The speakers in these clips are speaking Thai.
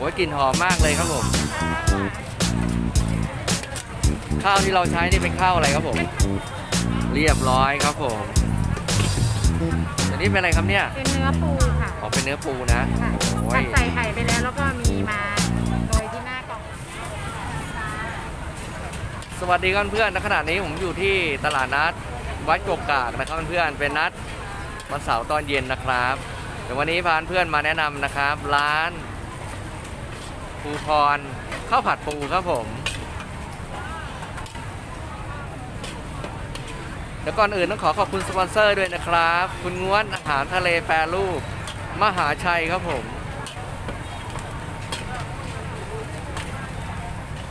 อ้ยกลิ่นหอมมากเลยครับผม ข้าวที่เราใช้นี่เป็นข้าวอะไรครับผม เรียบร้อยครับผมอันนี้เป็นอะไรครับเนี่ยเป็นเนื้อปูค่ะอ๋อเป็นเนื้อปูนะค่ะโอ้ยใส่ไข่ไปแล้วแล้วก็มีมาโรยที่หน้ากล่องสวัสดีครับเพื่อนณขณะนี้ผมอยู่ที่ตลาดนัดวัดกกกากนะครับเพื่อนเป็นนัดวันเสาร์ตอนเย็นนะครับเดี๋ยววันนี้พาเพื่อนมาแนะนำนะครับ ร้าน ปูพรข้าวผัดปูครับผม เดี๋ยวก่อนอื่นต้องขอขอบคุณสปอนเซอร์ด้วยนะครับ คุณง้วนอาหารทะเลแปรรูป มหาชัยครับผม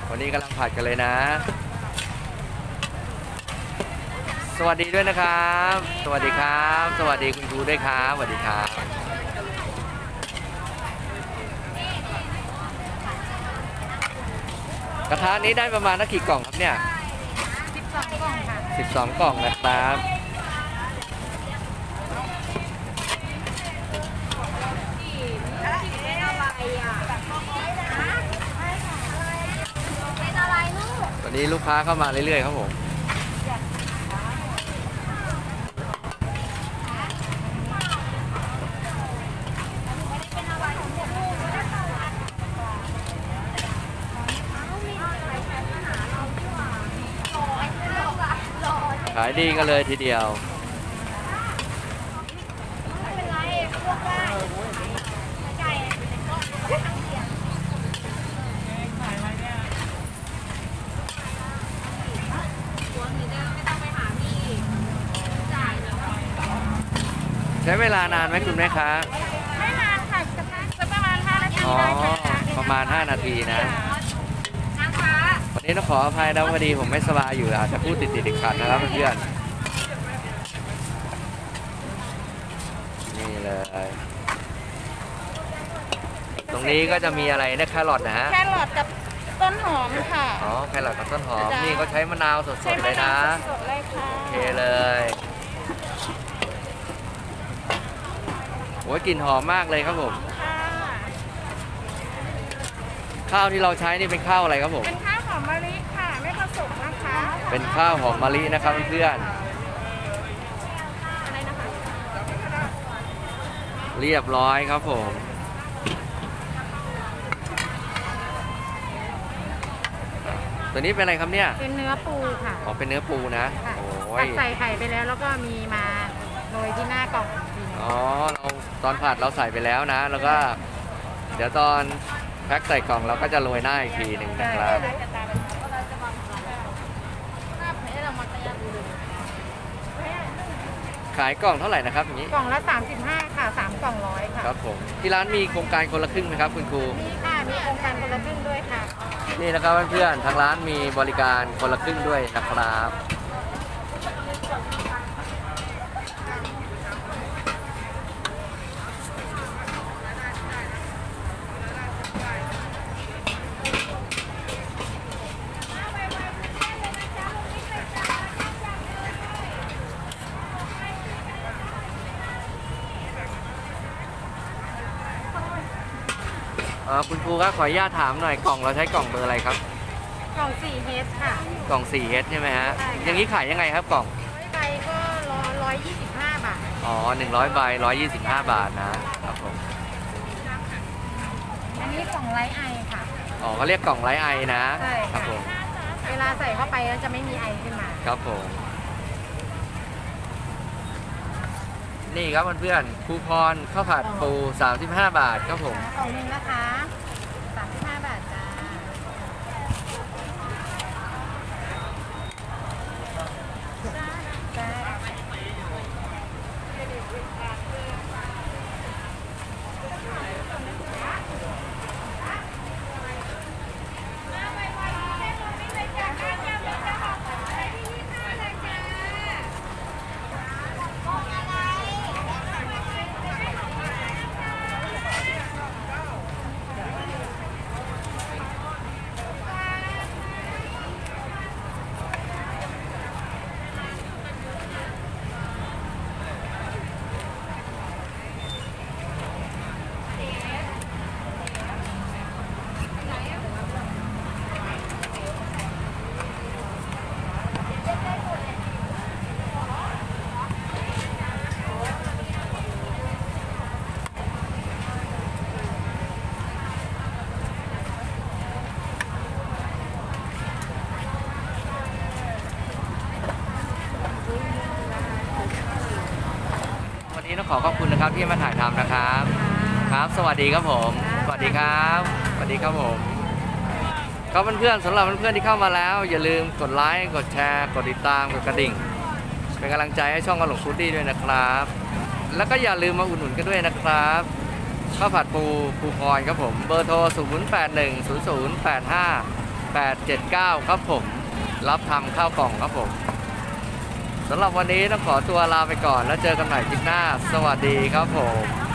วันนี้กำลังผัดกันเลยนะ สวัสดีด้วยนะครับ สวัสดีครับ สวัสดีคุณครูด้วยครับ สวัสดีครับ ระทะนี้ได้ประมาณนักกี่กล่องครับเนี่ย 12กล่องค่ะ12 กล่องนะครับเป็นอะไรอะเป็นอะไรลูกตอนนี้ลูกค้าเข้ามาเรื่อยๆครับผมายดีกันเลยทีเดียวใช้เวลานานไหมคุณแม่ค้าไม่นานค่ะจะประมาณ5นาทีอ๋อ ได้ค่ะประมาณ 5 นาทีนะนะคะวั นนี้ต้องขออภัยนะพอดีผมไม่สบายอยู่อาจจะพูดติดติดๆขัดๆนะครับเพื่อนๆนี่เลย ตรงนี้ก็จะมีอะไรนะแครอทนะฮะแครอทกับต้นหอมค่ะ อ๋อแครอทกับต้นหอมจ้ะนี่ก็ใช้มะนาวสใช้ดๆมะเลยนานะ วสดๆเลยค่ะ โอเคเลยโอ้ยกลิ่นหอมมากเลยครับผม ค่ะ ข้าวที่เราใช้นี่เป็นข้าวอะไรครับผม เป็นข้าวห อมมะลิค่ะ ไม่ผสมนะคะเป็นข้าวหอมมะลินะครับเพื่อนอะไรนะคะๆเรียบร้อยครับผมตัวนี้เป็นอะไรครับเนี่ย เป็นเนื้อปูค่ะ อ๋อ เป็นเนื้อปูนะ ค่ะโอ้ผัย ดใส่ไข่ไปแล้วแล้วก็มีมาโรยที่หน้ากล่องอีกทีหนึ่งอ๋อ เราตอนผัดเราใส่ไปแล้วนะ แล้วก็ เดี๋ยวตอนแพ็คใส่กล่องเราก็จะโรยหน้าอีกทีหนึ่งนะครับ ขายกล่องเท่าไหร่นะครับอย่างนี้ กล่องละ 35 ค่ะ3กล่องร้อยค่ะ ครับผมที่ร้านมีโครงการคนละครึ่งไหมครับคุณครู มีค่ะ มีโครงการคนละครึ่งด้วยค่ะ นี่นะครับเพื่อนๆทางร้านมีบริการคนละครึ่งด้วยนะครับ อ่อคุณครูครับขออนุญาตถามหน่อยกล่องเราใช้กล่องเบอร์อะไรครับ กล่อง4เฮดค่ะ กล่อง 4H ใช่ไหมฮะ ใช่ค่ะ อย่างนี้ขายยังไงครับกล่องใบก็ร้อย125 บาท อ๋อ 100ใบ125 บาทนะครับผม อันนี้กล่องไร้ไอค่ะ อ๋อเขาเรียกกล่องไร้ไอนะ ใช่ครัค่ะผม เวลาใส่เข้าไปแล้วจะไม่มีไอขึ้นมา ครับผม นี่ครับเพื่อนๆคูพรข้าวผัดปู35 บาทครับผม ของหนึงนะคะ 35 บาทจ้า จ้า น ขอขอบคุณนะครับที่มาถ่ายทำนะครับ ครับ สวัสดีครับผม สวัสดีครับ สวัสดีครับผมก็เพื่อนๆสำหรับเพื่อนๆที่เข้ามาแล้ว อย่าลืมกดไลค์กดแชร์ กดติดตามกดกระดิ่ง เป็นกำลังใจให้ช่องกระหลงฟูดดี้ด้วยนะครับ แล้วก็อย่าลืมมาอุดหนุนกันด้วยนะครับข้าวผัดปูปูคอยครับผมเบอร์โทร 0 8 1 0 0 8 5 8 7 9 ครับผม รับทำข้าวกล่องครับผม สำหรับวันนี้ต้องขอตัวลาไปก่อน แล้วเจอกันใหม่คลิปหน้า สวัสดีครับผม